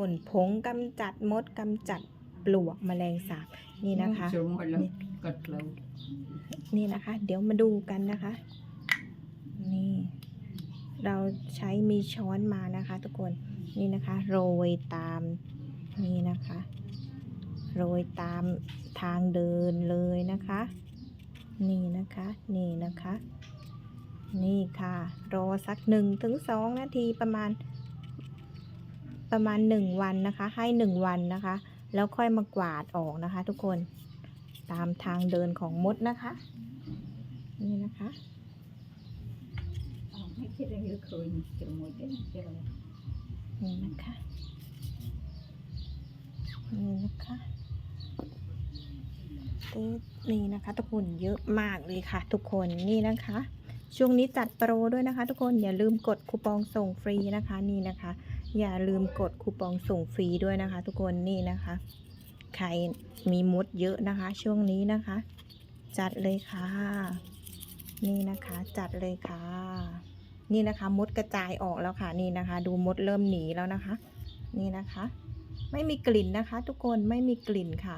ป่ผงกำจัดมดกำจัดปลวกแมลงสาบนี่นะคะกัดแล้วนี่นะคะ เดี๋ยวมาดูกันนะคะ นี่ เราใช้มีช้อนมานะคะ ทุกคนนี่นะคะ โรยตามนี่นะคะ โรยตามทางเดินเลยนะคะ นี่นะคะ นี่นะคะ นี่ค่ะ รอสักหนึ่งถึงสองนาทีประมาณ ประมาณ 1 วันนะคะ ให้ 1 วันนะคะ แล้วค่อยมากวาดออกนะคะ ทุกคนตามทางเดินของมดนะคะ นี่นะคะนี่นะคะนี่นะคะนี่นะคะทุกคนเยอะมากเลยค่ะ ทุกคนนี่นะคะ ช่วงนี้จัดโปรด้วยนะคะ ทุกคนอย่าลืมกดคูปองส่งฟรีนะคะนี่นะคะ อย่าลืมกดคูปองส่งฟรีด้วยนะคะ ทุกคนนี่นะคะ ใครมีมดเยอะนะคะ ช่วงนี้นะคะ จัดเลยค่ะ นี่นะคะ จัดเลยค่ะ นี่นะคะ มดกระจายออกแล้วค่ะนี่นะคะ ดูมดเริ่มหนีแล้วนะคะ นี่นะคะ ไม่มีกลิ่นนะคะ ทุกคนไม่มีกลิ่นค่ะ